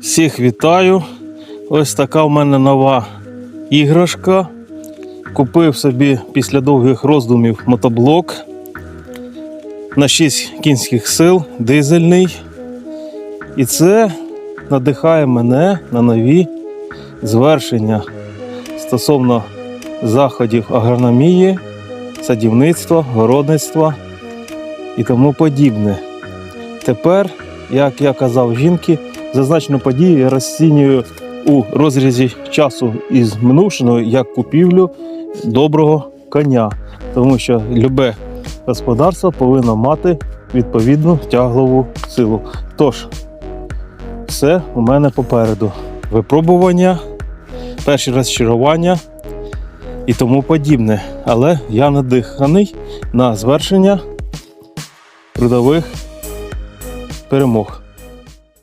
Всіх вітаю. Ось така в мене нова іграшка. Купив собі після довгих роздумів мотоблок на 6 кінських сил, дизельний. І це надихає мене на нові звершення стосовно заходів агрономії, садівництва, городництва і тому подібне. Тепер, як я казав жінки, зазначену подію я розцінюю у розрізі часу із минувшого як купівлю доброго коня, тому що любе господарство повинно мати відповідну тяглову силу. Тож, все у мене попереду. Випробування, перші розчарування і тому подібне. Але я надиханий на звершення трудових перемог.